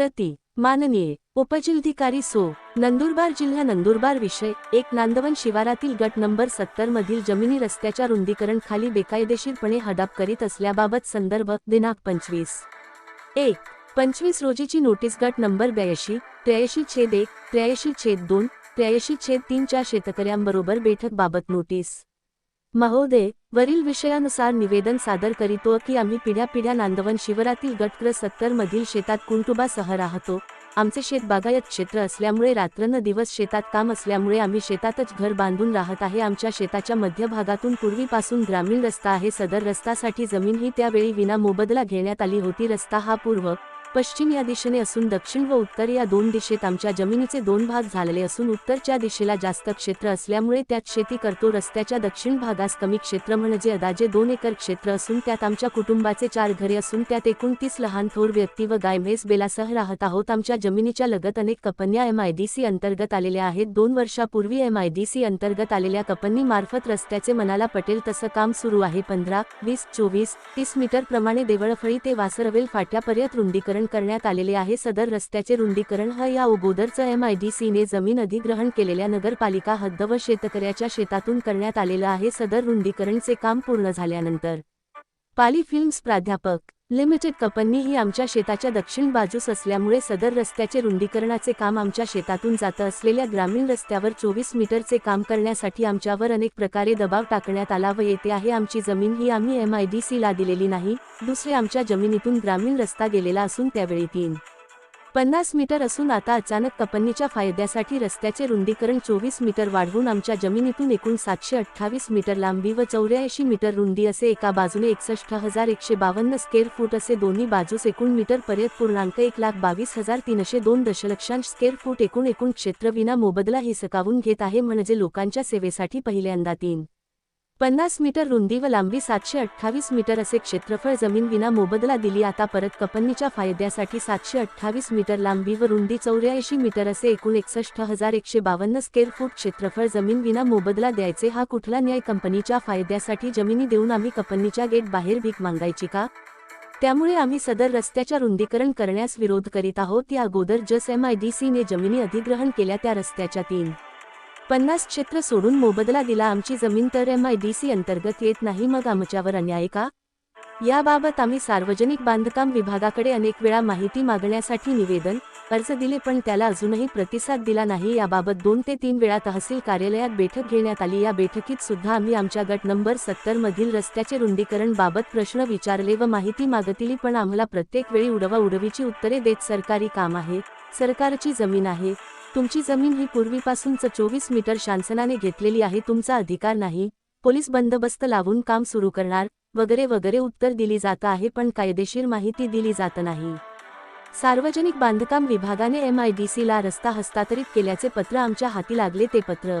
प्रति माननीय उपजिल्हाधिकारी सो नंदुरबार जिल्हा नंदुरबार विषय एक नांदवन शिवारातील गट नंबर सत्तर मधील जमिनी रस्त्याच्या रुंदीकरण खाली बेकायदेशीरपणे हडप करीत असल्याबाबत संदर्भ दिनांक पंचवीस. एक पंचवीस रोजीची नोटीस गट नंबर ब्याऐंशी त्र्याऐंशी छेद एक त्र्याऐंशी छेद दोन त्र्याऐंशी छेद तीनच्या शेतकऱ्यांबरोबर बैठक बाबत नोटीस. महोदय वरील विषयानुसार निवेदन सादर करीतो की आम्ही पिढ्या पिढ्या नांदवन शिवरातील गटक्र सत्तर मधील शेतात कुंटुबासह राहतो. आमचे शेत बागायत क्षेत्र असल्यामुळे रात्रन दिवस शेतात काम असल्यामुळे आम्ही शेतातच घर बांधून राहत आहे. आमच्या शेताच्या मध्यभागातून पूर्वीपासून ग्रामीण रस्ता आहे. सदर रस्तासाठी जमीन ही त्यावेळी विना मोबदला घेण्यात आली होती. रस्ता हा पूर्व पश्चिम या दिशेने असून दक्षिण व उत्तर या दोन दिशेत आमच्या जमिनीचे दोन भाग झालेले असून उत्तरच्या दिशेला जास्त क्षेत्र असल्यामुळे त्यात शेती करतो. रस्त्याच्या दक्षिण भागास कमी क्षेत्र म्हणजे अदाजे दोन एकर क्षेत्र असून त्यात आमच्या कुटुंबाचे चार घरे असून त्यात एकूण तीस लहान थोर व्यक्ती व गाय म्हैस बेलासह राहत आहोत. आमच्या जमिनीच्या लगत अनेक कपन्या एमआयडीसी अंतर्गत आलेल्या आहेत. दोन वर्षापूर्वी एमआयडीसी अंतर्गत आलेल्या कपन्नी मार्फत रस्त्याचे मनाला पटेल तसं काम सुरू आहे. पंधरा वीस चोवीस तीस मीटर प्रमाणे देवळफळी ते वासरवेल फाट्यापर्यंत रुंदीकरण करण्यात आलेले आहे. सदर रस्त्याचे रुंदीकरण ह या अगोदरचं सीने जमीन अधिग्रहण केलेल्या नगरपालिका हद्द व शेतकऱ्याच्या शेतातून करण्यात आलेलं आहे. सदर रुंदीकरणचे काम पूर्ण झाल्यानंतर पाली फिल्म्स प्राध्यापक लिमिटेड कंपनी ही आमच्या शेताच्या दक्षिण बाजूस असल्यामुळे सदर रस्त्याचे रुंदीकरणाचे काम आमच्या शेतातून जात असलेल्या ग्रामीण रस्त्यावर चोवीस मीटरचे काम करण्यासाठी आमच्यावर अनेक प्रकारे दबाव टाकण्यात आला व येते आहे आमची जमीन ही आम्ही एमआयडीसी ला दिलेली नाही. दुसरे आमच्या जमिनीतून ग्रामीण रस्ता गेलेला असून त्यावेळी तीन पन्नास मीटर असून आता अचानक कपन्नीच्या फायद्यासाठी रस्त्याचे रुंदीकरण चोवीस मीटर वाढवून आमच्या जमिनीतून एकूण सातशे अठ्ठावीस मीटर लांबी व चौऱ्याऐंशी मीटर रुंदी असे एका बाजूने एकसष्ट हजार एकशे बावन्न स्केअर फूट असे दोन्ही बाजूस एकूण मीटर पर्यंत पूर्णांक एक लाख बावीस हजार तीनशे दोन दशलक्षांश स्केअर फूट एकूण एकूण क्षेत्र विना मोबदला हिसकावून घेत आहे म्हणजे लोकांच्या सेवेसाठी पहिल्यांदा तीन. पन्नास मीटर रुंदी व लांबी सातशे अठ्ठावीस मीटर असे क्षेत्रफळ जमीन विना मोबदला दिली. आता परत कंपनीच्या फायद्यासाठी सातशे अठ्ठावीस मीटर लांबी व रुंदी चौऱ्याऐंशी मीटर असे एकूण एकसष्ट हजार एकशे बावन्न स्क्वेअर फूट क्षेत्रफळ जमीन विना मोबदला द्यायचे. हा कुठला न्याय कंपनीच्या फायद्यासाठी जमिनी देऊन आम्ही कंपनीच्या गेट बाहेर भीक मागायची का? त्यामुळे आम्ही सदर रस्त्याच्या रुंदीकरण करण्यास विरोध करीत आहोत. या अगोदर जस एमआयडीसीने जमिनी अधिग्रहण केल्या त्या रस्त्याच्या तीन पन्नास क्षेत्र सोडून मोबदला दिला आमची जमीन तर एम आय डी सी अंतर्गत येत नाही. मग आमच्यावर अन्याय का? याबाबत आम्ही सार्वजनिक बांधकाम विभागाकडे अनेक वेळा माहिती मागण्यासाठी निवेदन अर्ज दिले पण त्याला अजूनही प्रतिसाद दिला नाही. याबाबत दोन ते तीन वेळा तहसील कार्यालयात बैठक घेण्यात आली. या बैठकीत सुद्धा आम्ही आमच्या गट नंबर सत्तर मधील रस्त्याचे रुंदीकरण बाबत प्रश्न विचारले व माहिती मागतिली पण आम्हाला प्रत्येक वेळी उडवा उडवीची उत्तरे देत सरकारी काम आहे सरकारची जमीन आहे तुमची जमीन ही पूर्वीपासूनच चोवीस मीटर शासनाने घेतलेली आहे तुमचा अधिकार नाही. पोलीस बंदोबस्त लावून काम सुरू करणार वगैरे वगैरे उत्तर दिली जात आहे पण कायदेशीर माहिती दिली जात नाही. सार्वजनिक बांधकाम विभागाने एमआयडीसीला रस्ता हस्तांतरित केल्याचे पत्र आमच्या हाती लागले ते पत्र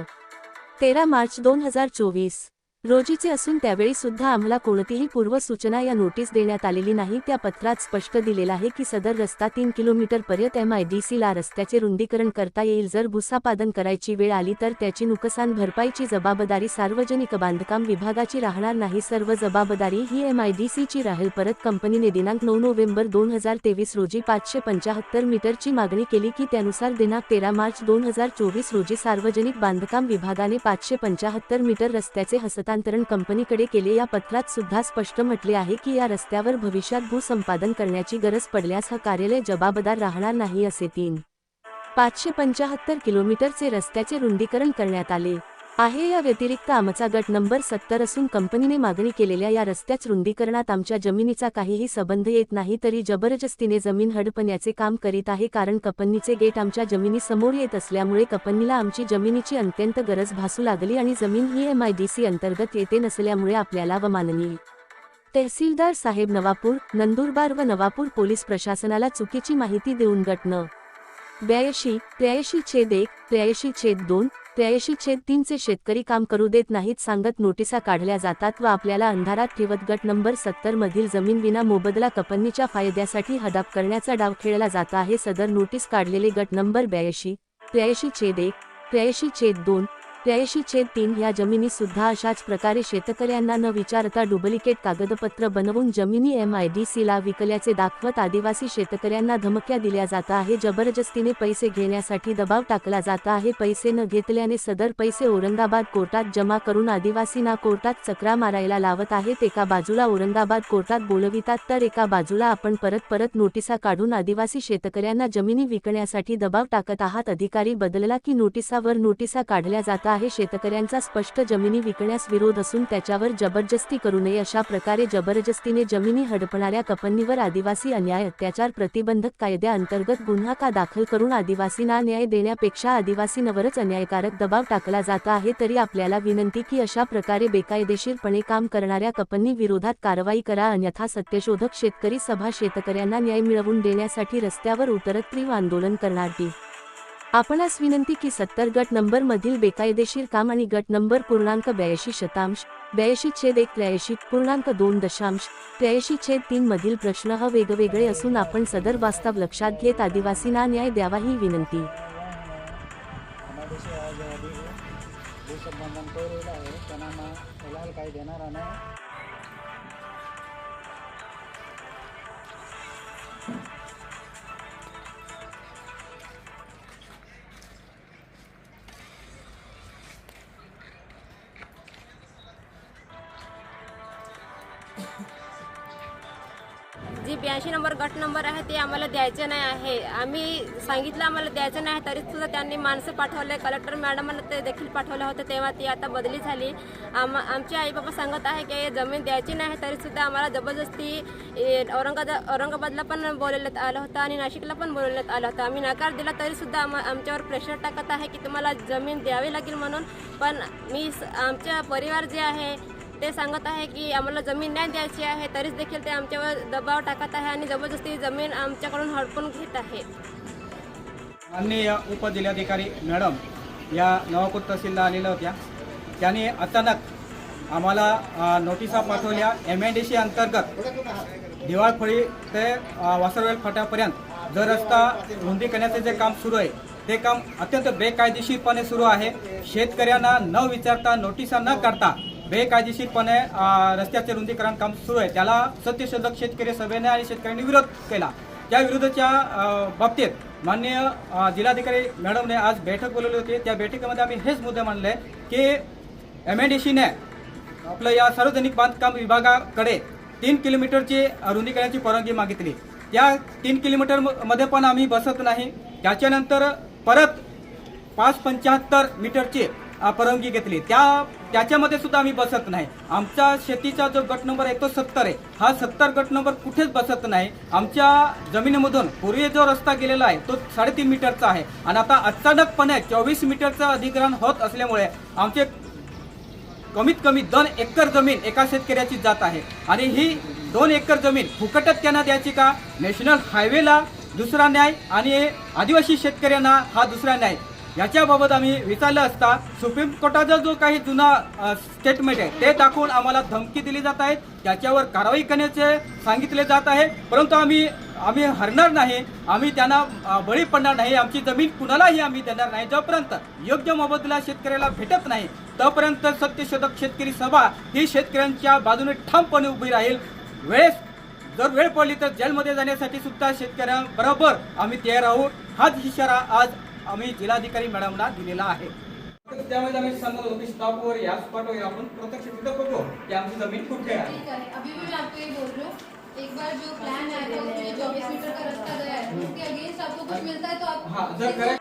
तेरा मार्च दोन हजार चोवीस. रोजीचे असून त्यावेळी सुद्धा आम्हाला कोणतीही पूर्वसूचना या नोटीस देण्यात आलेली नाही. त्या पत्रात स्पष्ट दिलेला आहे की सदर रस्ता तीन किलोमीटर पर्यंत एमआयडीसीला रस्त्याचे रुंदीकरण करता येईल. जर भुसापादन करायची वेळ आली तर त्याची नुकसान भरपाईची जबाबदारी सार्वजनिक बांधकाम विभागाची राहणार नाही. सर्व जबाबदारी ही एम आय डी सीची राहील. परत कंपनीने दिनांक नऊ नोव्हेंबर दोन हजार तेवीस रोजी पाचशे पंचाहत्तर मीटरची मागणी केली की त्यानुसार दिनांक तेरा मार्च दोन हजार चोवीस रोजी सार्वजनिक बांधकाम विभागाने पाचशे पंचाहत्तर मीटर रस्त्याचे हस्तांतरण हस्तांतरण कंपनीकडे केले. या पत्रात सुद्धा स्पष्ट म्हटले आहे की या रस्त्यावर भविष्यात भूसंपादन करण्याची गरज पडल्यास हा कार्यालय जबाबदार राहणार नाही असे तीन. पाचशे पंचाहत्तर किलोमीटरचे रस्त्याचे रुंदीकरण करण्यात आले. आहे या व्यतिरिक्त आमचा गट नंबर सत्तर असून कंपनीने मागणी केलेल्या या रस्त्याच रुंदीकरणात आमच्या जमिनीचा काहीही संबंध येत नाही तरी जबरदस्तीने जमीन हडपण्याचे काम करीत आहे कारण कंपनीचे गेट आमच्या जमिनीसमोर येत असल्यामुळे कंपनीला आमची जमिनीची अत्यंत गरज भासू लागली आणि जमीन ही सी अंतर्गत येते नसल्यामुळे आपल्याला व माननीय तहसीलदार साहेब नवापूर नंदुरबार व नवापूर पोलीस प्रशासनाला चुकीची माहिती देऊन गटनं न ब्याऐंशी त्र्याऐंशी छेद एक त्र्याऐंशी छेद दोन त्र्याऐंशी छेद तीनचे शेतकरी काम करू देत नाहीत सांगत नोटिसा काढल्या जातात व आपल्याला अंधारात ठेवत गट नंबर सत्तर मधील जमीन विना मोबदला कपन्नीच्या फायद्यासाठी हदाप करण्याचा डाव खेळला जात आहे. सदर नोटीस काढलेले गट नंबर ब्याऐंशी त्र्याऐंशी छेद एक त्र्याऐंशी छेद दोन त्र्याऐंशी छेद तीन या जमिनी सुद्धा अशाच प्रकारे शेतकऱ्यांना न विचारता डुप्लिकेट कागदपत्र बनवून जमिनी एम आय डी सीला विकल्याचे दाखवत आदिवासी शेतकऱ्यांना धमक्या दिल्या जात आहे. जबरदस्तीने पैसे घेण्यासाठी दबाव टाकला जात आहे. पैसे न घेतल्याने सदर पैसे औरंगाबाद कोर्टात जमा करून आदिवासींना कोर्टात चक्रा मारायला लावत आहेत. एका बाजूला औरंगाबाद कोर्टात बोलवितात तर एका बाजूला आपण परत परत नोटिसा काढून आदिवासी शेतकऱ्यांना जमिनी विकण्यासाठी दबाव टाकत आहात. अधिकारी बदलला की नोटिसावर नोटिसा काढल्या जात आहे. शेतकऱ्यांचा स्पष्ट जमिनी विकण्यास विरोध असून त्याच्यावर जबरदस्ती करू नये अशा प्रकारे जबरदस्तीने जमिनी हडपणाऱ्या कंपनीवर आदिवासी अन्याय अत्याचार प्रतिबंधक कायद्याअंतर्गत गुन्हा का दाखल करून आदिवासींना न्याय देण्यापेक्षा आदिवासींवरच अन्यायकारक दबाव टाकला जात आहे तरी आपल्याला विनंती की अशा प्रकारे बेकायदेशीरपणे काम करणाऱ्या कंपनी विरोधात कारवाई करा. अन्यथा सत्यशोधक शेतकरी सभा शेतकऱ्यांना न्याय मिळवून देण्यासाठी रस्त्यावर उतरत तीव्र आंदोलन करणार ती आपणास विनंती की सत्तर गट नंबर मधील बेकायदेशीर काम आणि गट नंबर पूर्णांक ब्याऐंशी शतांश ब्याऐंशी छेद एक त्र्याऐंशी पूर्णांक दोन दशांश त्र्याऐंशी छेद तीन मधील प्रश्न ह वेगवेगळे असून आपण सदर वास्तव लक्षात घेत आदिवासींना न्याय द्यावा ही विनंती. ब्याऐंशी नंबर गट नंबर आहे ते आम्हाला द्यायचे नाही आहे. आम्ही सांगितलं आम्हाला द्यायचं नाही तरी सुद्धा त्यांनी माणसं पाठवले. कलेक्टर मॅडमांना ते देखील पाठवलं होतं तेव्हा ती आता बदली झाली. आम आमचे आई बाबा सांगत आहे की जमीन द्यायची नाही तरी सुद्धा आम्हाला जबरदस्ती ए, औरंगाबाद औरंगाबादला पण बोलवण्यात आलं होतं आणि नाशिकला पण बोलवण्यात आलं होतं. आम्ही नकार दिला तरी सुद्धा आम आमच्यावर प्रेशर टाकत आहे की तुम्हाला जमीन द्यावी लागेल म्हणून. पण मी स- आमच्या परिवार जे आहे ते सांगत आहे की आम्हाला जमीन नाही द्यायची आहे तरीच देखील ते आमच्यावर दबाव टाकत आहे आणि जबरदस्ती जमीन आमच्याकडून हडपून घेत आहे. माननीय उपजिल्हाधिकारी मॅडम या नवापूर तहसीलला आलेल्या होत्या. त्यांनी अचानक आम्हाला नोटिसा पाठवल्या. एम एन डी सी अंतर्गत दिवाळखोळी ते वासरवेल फाट्यापर्यंत जो रस्ता रुंदी करण्याचे जे काम सुरू आहे ते काम अत्यंत बेकायदेशीरपणे सुरू आहे. शेतकऱ्यांना न विचारता नोटिसा न करता बेकायदेशीरपणे रस्त्याचे रुंदीकरण काम सुरू आहे. त्याला सत्यशोधक शेतकरी सभेने आणि शेतकऱ्यांनी विरोध केला. त्या विरोधाच्या बाबतीत माननीय जिल्हाधिकारी मॅडमने आज बैठक बोलवली होती. त्या बैठकीमध्ये आम्ही हेच मुद्दे मांडले की एम एन डी सीने आपलं या सार्वजनिक बांधकाम विभागाकडे तीन किलोमीटरची रुंदीकरणाची परवानगी मागितली. त्या तीन किलोमीटर म- मध्ये पण आम्ही बसत नाही. त्याच्यानंतर परत पाच पंच्याहत्तर मीटरची परवानगी घेतली. त्या त्याच्यामध्ये सुद्धा आम्ही बसत नाही. आमचा शेतीचा जो गट नंबर आहे तो सत्तर आहे. हा सत्तर गट नंबर कुठेच बसत नाही. आमच्या जमिनीमधून पूर्वी जो रस्ता गेलेला आहे तो साडेतीन मीटरचा आहे. आणि आता अचानकपणे चोवीस मीटरचं अधिग्रहण होत असल्यामुळे आमचे कमीत कमी दोन एकर जमीन एका शेतकऱ्याची जात आहे. आणि ही दोन एकर जमीन फुकटच त्यांना द्यायची का? नॅशनल हायवेला दुसरा न्याय आणि आदिवासी शेतकऱ्यांना हा दुसरा न्याय. याच्याबाबत आम्ही विचारलं असता सुप्रीम कोर्टाचा जो काही जुना स्टेटमेंट आहे ते दाखवून आम्हाला धमकी दिली जात आहे. त्याच्यावर कारवाई करण्याचे सांगितले जात आहे. परंतु आम्ही आम्ही हरणार नाही. आम्ही त्यांना बळी पडणार नाही. आमची जमीन कुणालाही आम्ही देणार नाही. जोपर्यंत योग्य मोबदला शेतकऱ्याला भेटत नाही तोपर्यंत सत्यशोधक शेतकरी सभा ही शेतकऱ्यांच्या बाजूने ठामपणे उभी राहील. वेळेस जर वेळ पडली तर जेलमध्ये जाण्यासाठी सुद्धा शेतकऱ्यांबरोबर आम्ही तयार आहोत. हाच इशारा आज आम्ही जिल्हाधिकारी मॅडमला दिलेला आहे. त्यामुळे आम्ही सांगत होतो की स्टॉपवर या स्पॉटवर आपण प्रत्यक्ष तिथं बघू की आमची जमीन कुठे आहे. ठीक है अभी भी मैं आपको ये बोल रही हूँ एक बार जो प्लान आया था उसमें चौबीस मीटर का रास्ता गया है उसके अगेंस्ट आपको कुछ मिलता है तो आप हा